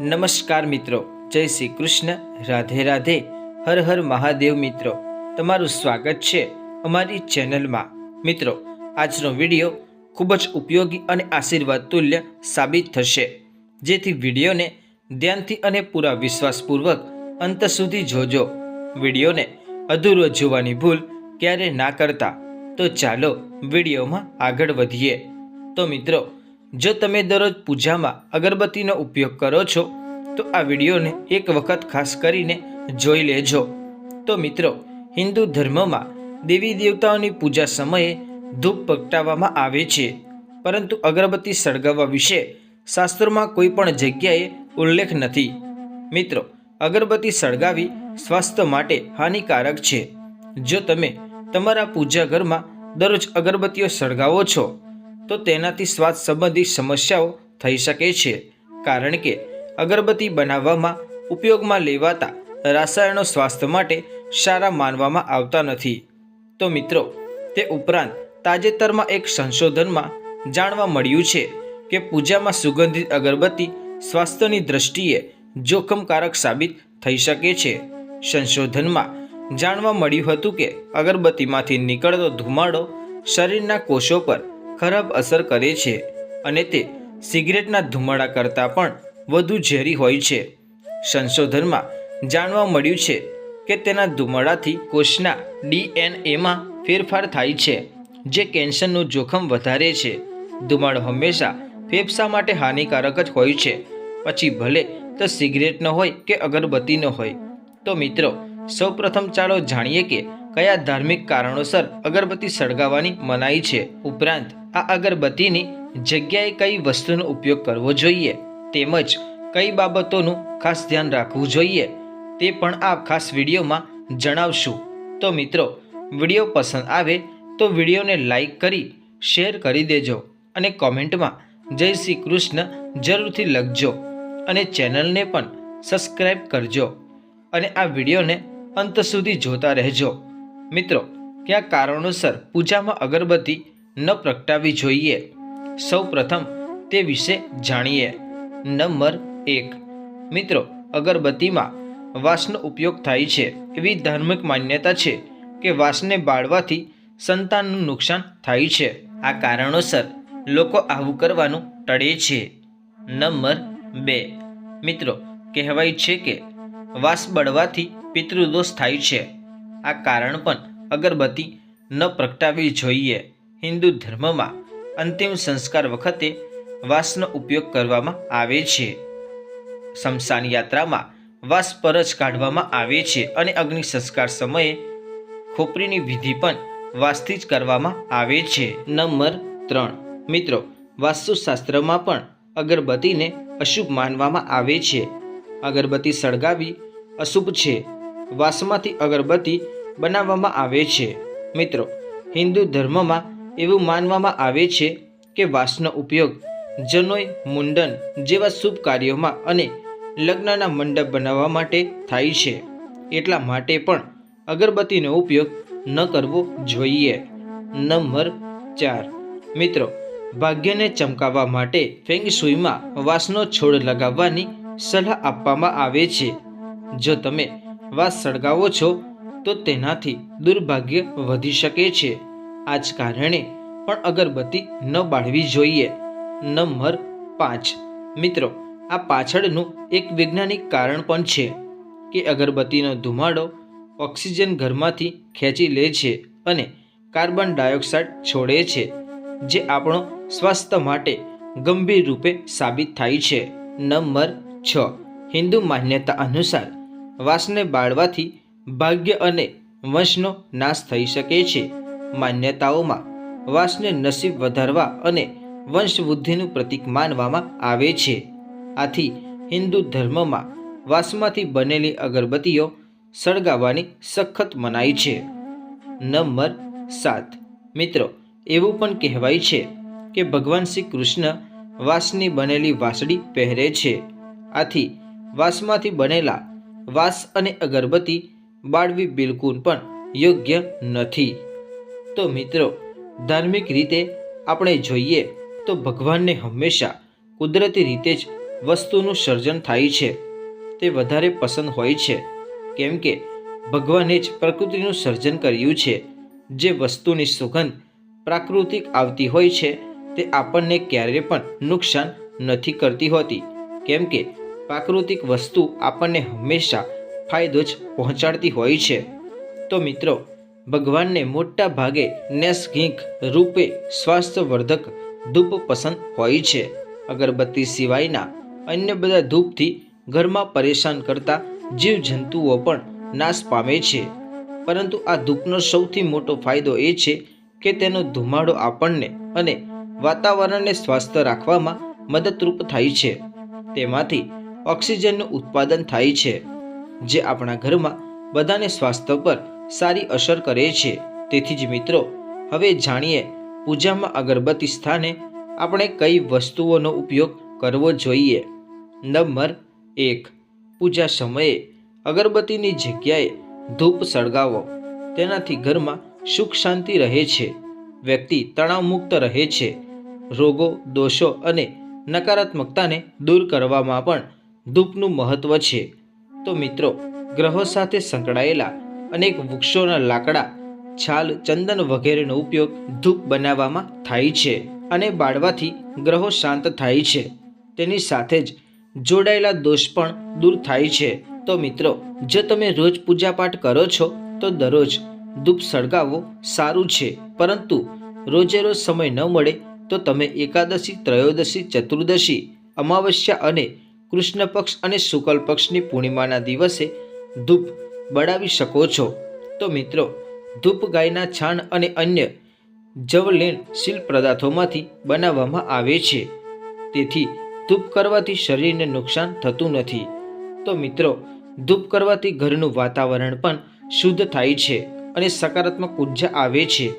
નમસ્કાર મિત્રો. જય શ્રી કૃષ્ણ. રાધે રાધે. હર હર મહાદેવ મિત્રો. તમારું સ્વાગત છે અમારી ચેનલમાં. મિત્રો, આજનો વીડિયો ખૂબ જ ઉપયોગી અને આશીર્વાદ તુલ્ય સાબિત થશે. જેથી વિડીયોને ધ્યાનથી અને પૂરા વિશ્વાસપૂર્વક અંત સુધી જોજો. વિડીયોને અધૂરો જોવાની ભૂલ ક્યારે ના કરતા. તો ચાલો વિડીયોમાં આગળ વધીએ. તો મિત્રો જો તમે દરરોજ પૂજામાં અગરબત્તીનો ઉપયોગ કરો છો, તો આ વિડીયોને એક વખત ખાસ કરીને જોઈ લેજો. તો મિત્રો, હિન્દુ ધર્મમાં દેવી દેવતાઓની પૂજા સમયે ધૂપ પ્રગટાવવામાં આવે છે. પરંતુ અગરબત્તી સળગાવવા વિશે શાસ્ત્રોમાં કોઈ પણ જગ્યાએ ઉલ્લેખ નથી. મિત્રો, અગરબત્તી સળગાવી સ્વાસ્થ્ય માટે હાનિકારક છે. જો તમે તમારા પૂજા ઘરમાં દરરોજ અગરબત્તીઓ સળગાવો છો તો તેનાથી શ્વાસ સંબંધી સમસ્યાઓ થઈ શકે છે. કારણ કે અગરબત્તી બનાવવામાં ઉપયોગમાં લેવાતા રસાયણો સ્વાસ્થ્ય માટે સારા માનવામાં આવતા નથી. તો મિત્રો, તે ઉપરાંત તાજેતરમાં એક સંશોધનમાં જાણવા મળ્યું છે કે પૂજામાં સુગંધિત અગરબત્તી સ્વાસ્થ્યની દ્રષ્ટિએ જોખમકારક સાબિત થઈ શકે છે. સંશોધનમાં જાણવા મળ્યું હતું કે અગરબત્તીમાંથી નીકળતો ધુમાડો શરીરના કોષો પર ખરાબ અસર કરે છે અને તે સિગરેટના ધુમાડા કરતાં પણ વધુ ઝેરી હોય છે. સંશોધનમાં જાણવા મળ્યું છે કે તેના ધુમાડાથી કોષના ડીએનએમાં ફેરફાર થાય છે, જે કેન્સરનું જોખમ વધારે છે. ધુમાડો હંમેશા ફેફસા માટે હાનિકારક જ હોય છે. પછી ભલે તો સિગરેટનો હોય કે અગરબત્તીનો હોય. તો મિત્રો, સૌપ્રથમ ચાલો જાણીએ કે કયા ધાર્મિક કારણોસર અગરબત્તી સળગાવવાની મનાઈ છે? ઉપરાંત, આ અગરબત્તીની જગ્યાએ કઈ વસ્તુનો ઉપયોગ કરવો જોઈએ? તેમજ, કઈ બાબતોનું ખાસ ધ્યાન રાખવું જોઈએ? તે પણ આ ખાસ વિડીયોમાં જણાવશું. તો મિત્રો, વીડિયો પસંદ આવે તો વિડીયોને લાઈક કરી, શેર કરી દેજો અને કોમેન્ટમાં જય શ્રી કૃષ્ણ જરૂરથી લખજો અને ચેનલને પણ સબસ્ક્રાઈબ કરજો અને આ વિડીયોને અંત સુધી જોતા રહેજો. મિત્રો કયા કારણોસર પૂજામાં અગરબત્તી ન પ્રગટાવવી જોઈએ. સૌ પ્રથમ તે વિશે જાણીએ. નંબર એક. મિત્રો, અગરબત્તીમાં વાસનો ઉપયોગ થાય છે. એવી ધાર્મિક માન્યતા છે કે વાસને બાળવાથી સંતાનનું નુકસાન થાય છે. આ કારણોસર લોકો આવું કરવાનું ટળે છે. નંબર બે. મિત્રો, કહેવાય છે કે વાસ બળવાથી પિતૃદોષ થાય છે. આ કારણ પણ અગરબત્તી ન પ્રગટાવવી જોઈએ. હિન્દુ ધર્મમાં અંતિમ સંસ્કાર વખતે વાસનો ઉપયોગ કરવામાં આવે છે. શમશાન યાત્રામાં વાસ પર જ કાઢવામાં આવે છે અને અગ્નિ સંસ્કાર સમયે ખોપરીની વિધિ પણ વાસથી જ કરવામાં આવે છે. નંબર ત્રણ. મિત્રો, વાસ્તુશાસ્ત્રમાં પણ અગરબત્તીને અશુભ માનવામાં આવે છે. અગરબત્તી સળગાવી અશુભ છે. વાસમાંથી અગરબત્તી બનાવવામાં આવે છે. મિત્રો, હિન્દુ ધર્મમાં એવું માનવામાં આવે છે કે વાસનો ઉપયોગ જનોય મુંડન જેવા શુભ કાર્યોમાં અને લગ્નના મંડપ બનાવવા માટે થાય છે. એટલા માટે પણ અગરબત્તીનો ઉપયોગ ન કરવો જોઈએ. નંબર ચાર. મિત્રો, ભાગ્યને ચમકાવવા માટે ફેંગ સુઈમાં વાસનો છોડ લગાવવાની સલાહ આપવામાં આવે છે. જો તમે વાસ સળગાવો છો. તો તેનાથી દુર્ભાગ્ય વધી શકે છે. આ જ કારણે પણ અગરબત્તી ન બાળવી જોઈએ. નંબર પાંચ. મિત્રો, આ પાછળનું એક વૈજ્ઞાનિક કારણ પણ છે કે અગરબત્તીનો ધુમાડો ઓક્સિજન ઘરમાંથી ખેંચી લે છે અને કાર્બન ડાયોક્સાઇડ છોડે છે, જે આપણો સ્વાસ્થ્ય માટે ગંભીર રૂપે સાબિત થાય છે. નંબર છ. હિન્દુ માન્યતા અનુસાર વાસને બાળવાથી ભાગ્ય અને વંશનો નાશ થઈ શકે છે. માન્યતાઓમાં વાસને નસીબ વધારવા અને વંશવૃદ્ધિનું પ્રતીક માનવામાં આવે છે. આથી હિન્દુ ધર્મમાં વાસમાંથી બનેલી અગરબત્તીઓ સળગાવવાની સખત મનાઈ છે. નંબર સાત. મિત્રો, એવું પણ કહેવાય છે કે ભગવાન શ્રી કૃષ્ણ વાસની બનેલી વાંસળી પહેરે છે. આથી વાંસમાંથી બનેલા વાંસ અને અગરબત્તી બાળવી બિલકુલ પણ યોગ્ય નથી. તો મિત્રો, ધાર્મિક રીતે આપણે જોઈએ તો ભગવાનને હંમેશા કુદરતી રીતે જ વસ્તુનું સર્જન થાય છે. તે વધારે પસંદ હોય છે, કેમ કે ભગવાને જ પ્રકૃતિનું સર્જન કર્યું છે. જે વસ્તુની સુગંધ પ્રાકૃતિક આવતી હોય છે, તે આપણને ક્યારેય પણ નુકસાન નથી કરતી હોતી. કેમ કે પ્રાકૃતિક વસ્તુ આપણને હંમેશા ફાયદો જ પહોંચાડતી હોય છે. તો મિત્રો, ભગવાનને મોટા ભાગે નેસઘીક રૂપે સ્વાસ્થ્યવર્ધક ધૂપ પસંદ હોય છે. અગરબત્તી સિવાયના અન્ય બધા ધૂપથી ઘરમાં પરેશાન કરતા જીવજંતુઓ પણ નાશ પામે છે. પરંતુ આ ધૂપનો સૌથી મોટો ફાયદો એ છે કે તેનો ધુમાડો આપણને અને વાતાવરણને સ્વસ્થ રાખવામાં મદદરૂપ થાય છે. તેમાંથી ઓક્સિજનનું ઉત્પાદન થાય છે, જે આપણા ઘરમાં બધાને સ્વાસ્થ્ય પર સારી અસર કરે છે. તેથી જ મિત્રો, હવે જાણીએ પૂજામાં અગરબત્તી સ્થાને આપણે કઈ વસ્તુઓનો ઉપયોગ કરવો જોઈએ. નંબર એક, પૂજા સમયે અગરબત્તીની જગ્યાએ ધૂપ સળગાવો. તેનાથી ઘરમાં સુખ શાંતિ રહે છે, વ્યક્તિ તણાવમુક્ત રહે છે. રોગો, દોષો અને નકારાત્મકતાને દૂર કરવામાં પણ ધૂપનું મહત્વ છે. તો મિત્રો, ગ્રહો સાથે સંકળાયેલા અનેક વૃક્ષોના લાકડા, છાલ, ચંદન વગેરેનો ઉપયોગ ધૂપ બનાવવામાં થાય છે અને બાળવાથી ગ્રહો શાંત થાય છે. તેની સાથે જ જોડાયેલા દોષ પણ દૂર થાય છે. તો મિત્રો, જો તમે રોજ પૂજાપાઠ કરો છો, તો દરરોજ ધૂપ સળગાવવો સારું છે. પરંતુ રોજે રોજ સમય ન મળે, તો તમે એકાદશી, ત્રયોદશી, ચતુર્દશી, અમાવસ્યા અને કૃષ્ણ પક્ષ અને શુક્લ પક્ષની પૂર્ણિમાના દિવસે ધૂપ બળાવી શકો છો. તો મિત્રો, ધૂપ ગાયના છાણ અને અન્ય જવલેણ શીલ પદાર્થોમાંથી બનાવવામાં આવે છે. તેથી ધૂપ કરવાથી શરીરને નુકસાન થતું નથી. તો મિત્રો, ધૂપ કરવાથી ઘરનું વાતાવરણ પણ શુદ્ધ થાય છે અને સકારાત્મક ઊર્જા આવે છે.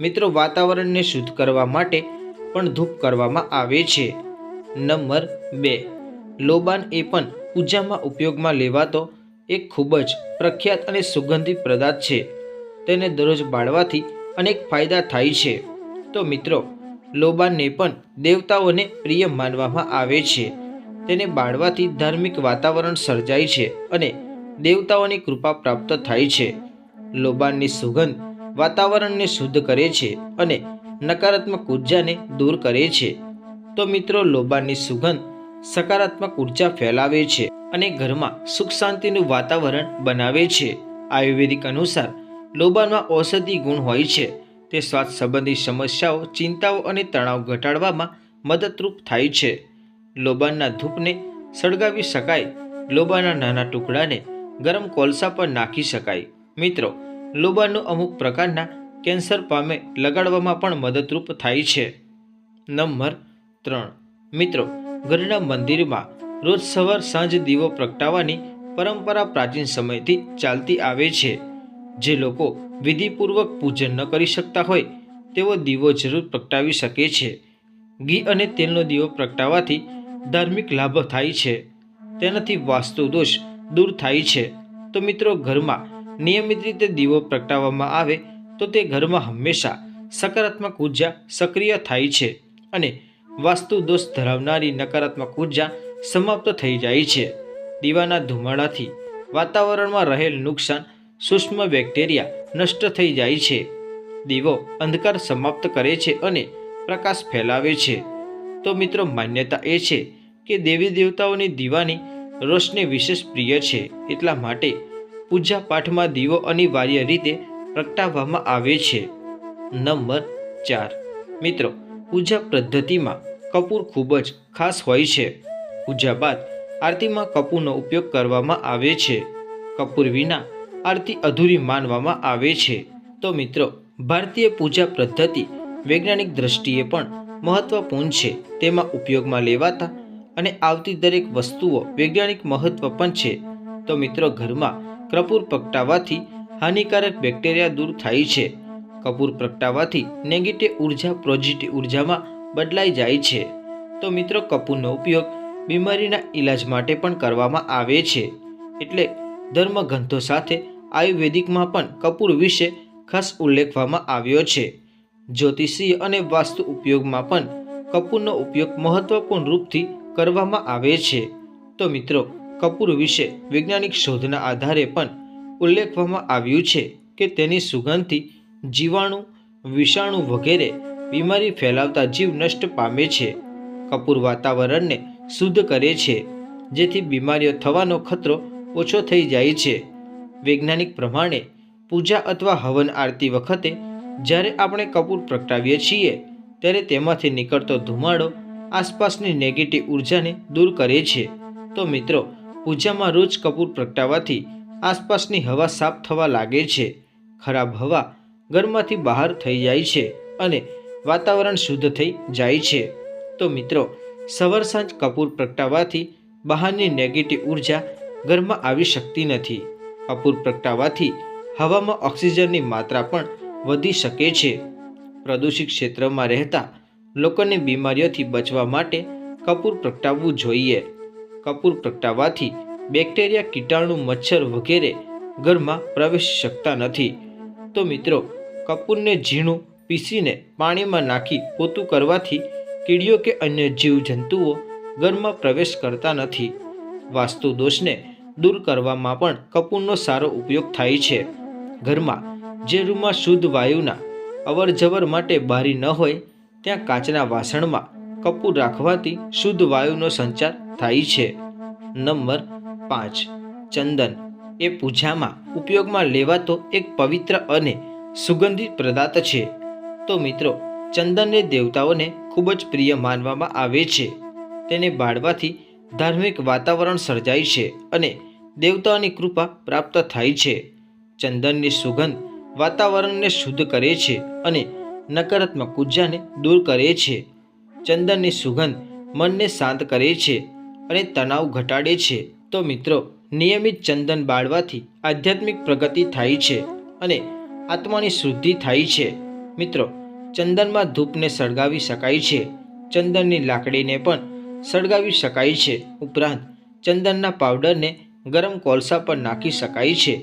મિત્રો, વાતાવરણને શુદ્ધ કરવા માટે પણ ધૂપ કરવામાં આવે છે. નંબર બે. લોબાન એ પણ પૂજામાં ઉપયોગમાં લેવાતો એક ખૂબ જ પ્રખ્યાત અને સુગંધિત પદાર્થ છે. તેને દરરોજ બાળવાથી અનેક ફાયદા થાય છે. તો મિત્રો, લોબાનને પણ દેવતાઓને પ્રિય માનવામાં આવે છે. તેને બાળવાથી ધાર્મિક વાતાવરણ સર્જાય છે અને દેવતાઓની કૃપા પ્રાપ્ત થાય છે. લોબાનની સુગંધ વાતાવરણને શુદ્ધ કરે છે અને નકારાત્મક ઉર્જાને દૂર કરે છે. તો મિત્રો, લોબાનની સુગંધ સકારાત્મક ઊર્જા ફેલાવે છે અને ઘરમાં સુખ શાંતિનું વાતાવરણ બનાવે છે. આયુર્વેદિક અનુસાર લોબાનમાં ઔષધિ ગુણ હોય છે. તે શ્વાસ સંબંધી સમસ્યાઓ, ચિંતાઓ અને તણાવ ઘટાડવામાં મદદરૂપ થાય છે. લોબાનના ધૂપને સળગાવી શકાય. લોબાના નાના ટુકડાને ગરમ કોલસા પર નાખી શકાય. મિત્રો લોબાનનું અમુક પ્રકારના કેન્સર પામે લગાડવામાં પણ મદદરૂપ થાય છે. નંબર ત્રણ. મિત્રો ઘરના મંદિરમાં રોજ સવાર સાંજ દીવો પ્રગટાવવાની પરંપરા પ્રાચીન સમયથી ચાલતી આવે છે. જે લોકો વિધિપૂર્વક પૂજન ન કરી શકતા હોય, તેઓ દીવો જરૂર પ્રગટાવી શકે છે. ઘી અને તેલનો દીવો પ્રગટાવવાથી ધાર્મિક લાભ થાય છે. તેનાથી વાસ્તુ દોષ દૂર થાય છે. તો મિત્રો, ઘરમાં નિયમિત રીતે દીવો પ્રગટાવવામાં આવે તો તે ઘરમાં હંમેશા સકારાત્મક ઊર્જા સક્રિય થાય છે અને વાસ્તુ દોષ ધરાવનારી નકારાત્મક ઊર્જા સમાપ્ત થઈ જાય છે. દીવાના ધુમાડાથી વાતાવરણમાં રહેલ નુકસાન સૂક્ષ્મ બેક્ટેરિયા નષ્ટ થઈ જાય છે. દીવો અંધકાર સમાપ્ત કરે છે અને પ્રકાશ ફેલાવે છે. તો મિત્રો માન્યતા એ છે કે દેવી દેવતાઓની દીવાની રોશની વિશેષ પ્રિય છે. એટલા માટે પૂજા પાઠમાં દીવો અનિવાર્ય રીતે પ્રગટાવવામાં આવે છે. નંબર ચાર. મિત્રો, પૂજા પદ્ધતિમાં કપૂર ખૂબ જ ખાસ હોય છે. પૂજા બાદ આરતીમાં કપૂરનો ઉપયોગ કરવામાં આવે છે. કપૂર વિના આરતી અધૂરી માનવામાં આવે છે. તો મિત્રો, ભારતીય પૂજા પદ્ધતિ વૈજ્ઞાનિક દ્રષ્ટિએ પણ મહત્વપૂર્ણ છે. તેમાં ઉપયોગમાં લેવાતા અને આવતી દરેક વસ્તુઓ વૈજ્ઞાનિક મહત્વ પણ છે. તો મિત્રો, ઘરમાં કપૂર પ્રગટાવવાથી હાનિકારક બેક્ટેરિયા દૂર થાય છે. કપૂર પ્રગટાવવાથી નેગેટિવ ઊર્જા પોઝિટિવ ઉર્જામાં બદલાઈ જાય છે. તો મિત્રો, કપૂરનો ઉપયોગ બીમારીના ઈલાજ માટે પણ કરવામાં આવે છે. એટલે ધર્મગ્રંથો સાથે આયુર્વેદિકમાં પણ કપૂર વિશે ખાસ ઉલ્લેખવામાં આવ્યો છે. જ્યોતિષીય અને વાસ્તુ ઉપયોગમાં પણ કપૂરનો ઉપયોગ મહત્વપૂર્ણ રૂપથી કરવામાં આવે છે. તો મિત્રો, કપૂર વિશે વૈજ્ઞાનિક શોધના આધારે પણ ઉલ્લેખવામાં આવ્યું છે કે તેની સુગંધથી જીવાણુ, વિષાણુ વગેરે બીમારી ફેલાવતા જીવ નષ્ટ પામે છે. કપૂર વાતાવરણને શુદ્ધ કરે છે, જેથી બીમારીઓ થવાનો ખતરો ઓછો થઈ જાય છે. વૈજ્ઞાનિક પ્રમાણે, પૂજા અથવા હવન આરતી વખતે, જ્યારે આપણે કપૂર પ્રગટાવીએ છીએ, ત્યારે તેમાંથી નીકળતો ધુમાડો આસપાસની નેગેટિવ ઉર્જાને દૂર કરે છે. તો મિત્રો, પૂજામાં રોજ કપૂર પ્રગટાવવાથી આસપાસની હવા સાફ થવા લાગે છે. ખરાબ હવા ઘરમાંથી બહાર થઈ જાય છે અને વાતાવરણ શુદ્ધ થઈ જાય છે. તો મિત્રો, સવાર સાંજ કપૂર પ્રગટાવવાથી બહારની નેગેટિવ ઊર્જા ઘરમાં આવી શકતી નથી. કપૂર પ્રગટાવવાથી હવામાં ઓક્સિજનની માત્રા પણ વધી શકે છે. પ્રદૂષિત ક્ષેત્રમાં રહેતા લોકોને બીમારીઓથી બચવા માટે કપૂર પ્રગટાવવું જોઈએ. કપૂર પ્રગટાવવાથી બેક્ટેરિયા, કીટાણુ, મચ્છર વગેરે ઘરમાં પ્રવેશી શકતા નથી. તો મિત્રો, કપૂરને ઝીણું પીસીને પાણીમાં નાખી પોતું કરવાથી કીડીઓ કે અન્ય જીવજંતુઓ ઘરમાં પ્રવેશ કરતા નથી. વાસ્તુ દોષને દૂર કરવામાં પણ કપૂરનો સારો ઉપયોગ થાય છે. ઘરમાં જે રૂમમાં શુદ્ધ વાયુના અવર જવર માટે બારી ન હોય, ત્યાં કાચના વાસણમાં કપૂર રાખવાથી શુદ્ધ વાયુનો સંચાર થાય છે. નંબર પાંચ. ચંદન. એ પૂજામાં ઉપયોગમાં લેવાતો એક પવિત્ર અને સુગંધિત પદાર્થ છે. તો મિત્રો, ચંદનને દેવતાઓને ખૂબ જ પ્રિય માનવામાં આવે છે. તેને બાળવાથી ધાર્મિક વાતાવરણ સર્જાય છે અને દેવતાઓની કૃપા પ્રાપ્ત થાય છે. ચંદનની સુગંધ વાતાવરણને શુદ્ધ કરે છે અને નકારાત્મક ઉર્જાને દૂર કરે છે. ચંદનની સુગંધ મનને શાંત કરે છે અને તણાવ ઘટાડે છે. તો મિત્રો, નિયમિત ચંદન બાળવાથી આધ્યાત્મિક પ્રગતિ થાય છે અને આત્માની શુદ્ધિ થાય છે. મિત્રો ચંદનમાં ધૂપને સળગાવી શકાય છે. ચંદનની લાકડીને પણ સળગાવી શકાય છે. ઉપરાંત, ચંદનના પાવડરને ગરમ કોલસા પર નાખી શકાય છે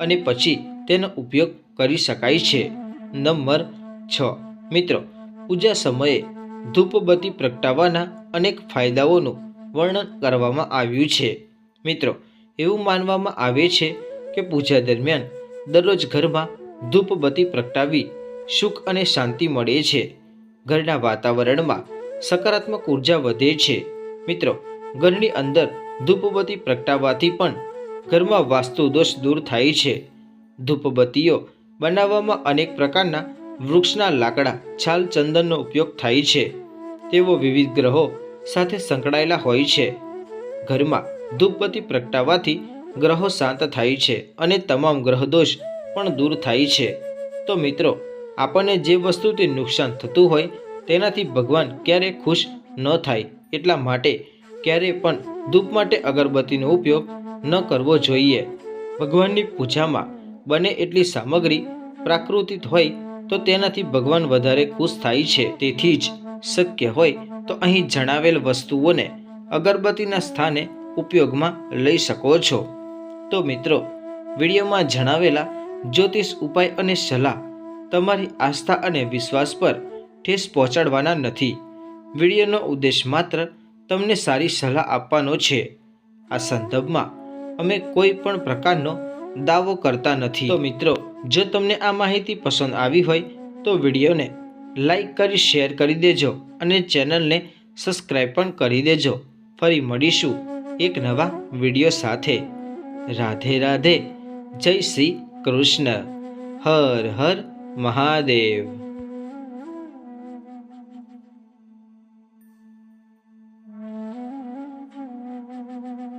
અને પછી તેનો ઉપયોગ કરી શકાય છે. નંબર છ. મિત્રો, પૂજા સમયે ધૂપબત્તી પ્રગટાવવાના અનેક ફાયદાઓનું વર્ણન કરવામાં આવ્યું છે. મિત્રો, એવું માનવામાં આવે છે કે પૂજા દરમિયાન દરરોજ ઘરમાં ધૂપબત્તી પ્રગટાવી સુખ અને શાંતિ મળે છે. ઘરના વાતાવરણમાં સકારાત્મક ઊર્જા વધે છે. મિત્રો, ઘરની અંદર ધૂપબત્તી પ્રગટાવવાથી પણ ઘરમાં વાસ્તુ દોષ દૂર થાય છે. ધૂપબત્તીઓ બનાવવામાં અનેક પ્રકારના વૃક્ષના લાકડા, છાલ, ચંદનનો ઉપયોગ થાય છે. તેઓ વિવિધ ગ્રહો સાથે સંકળાયેલા હોય છે. ઘરમાં ધૂપબત્તી પ્રગટાવવાથી ગ્રહો શાંત થાય છે અને તમામ ગ્રહદોષ પણ દૂર થાય છે. તો મિત્રો આપણને જે વસ્તુથી નુકસાન થતું હોય, તેનાથી ભગવાન ક્યારેય ખુશ ન થાય એટલા માટે ક્યારેય પણ ધૂપ માટે અગરબત્તીનો ઉપયોગ ન કરવો જોઈએ. ભગવાનની પૂજામાં બને એટલી સામગ્રી પ્રાકૃતિક હોય તો તેનાથી ભગવાન વધારે ખુશ થાય છે. તેથી જ શક્ય હોય તો અહીં જણાવેલ વસ્તુઓને અગરબત્તીના સ્થાને ઉપયોગમાં લઈ શકો છો. તો મિત્રો, વિડીયોમાં જણાવેલા જ્યોતિષ ઉપાય અને સલાહ તમારી આસ્થા અને વિશ્વાસ પર ઠેસ પહોંચાડવાના નથી. વિડીયોનો ઉદ્દેશ માત્ર તમને સારી સલાહ આપવાનો છે. આ સંદર્ભમાં અમે કોઈ પણ પ્રકારનો દાવો કરતા નથી. તો મિત્રો, જો તમને આ માહિતી પસંદ આવી હોય, તો વિડીયોને લાઈક કરી, શેર કરી દેજો અને ચેનલને સબસ્ક્રાઈબ પણ કરી દેજો. ફરી મળીશું એક નવા વીડિયો સાથે. રાધે રાધે. જય શ્રી કૃષ્ણ. હર હર. મહાદેવ.